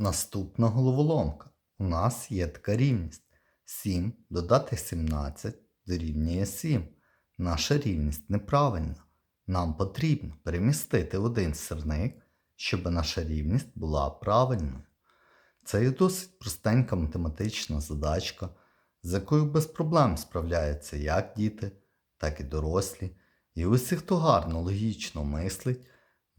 Наступна головоломка. У нас є така рівність. 7 додати 17 дорівнює 7. Наша рівність неправильна. Нам потрібно перемістити один сирник, щоб наша рівність була правильною. Це є досить простенька математична задачка, з якою без проблем справляються як діти, так і дорослі. І усі, хто гарно логічно мислить,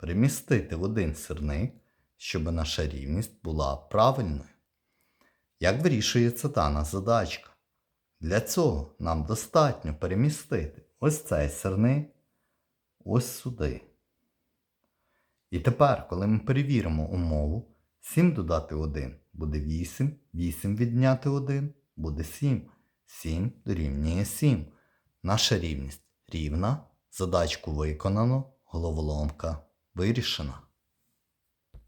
перемістити в один сирник, щоб наша рівність була правильною. Як вирішується дана задачка? Для цього нам достатньо перемістити ось цей сирник ось сюди. І тепер, коли ми перевіримо умову, 7 додати 1 буде 8, 8 відняти 1 буде 7. 7 дорівнює 7. Наша рівність рівна. Задачку виконано, головоломка вирішена.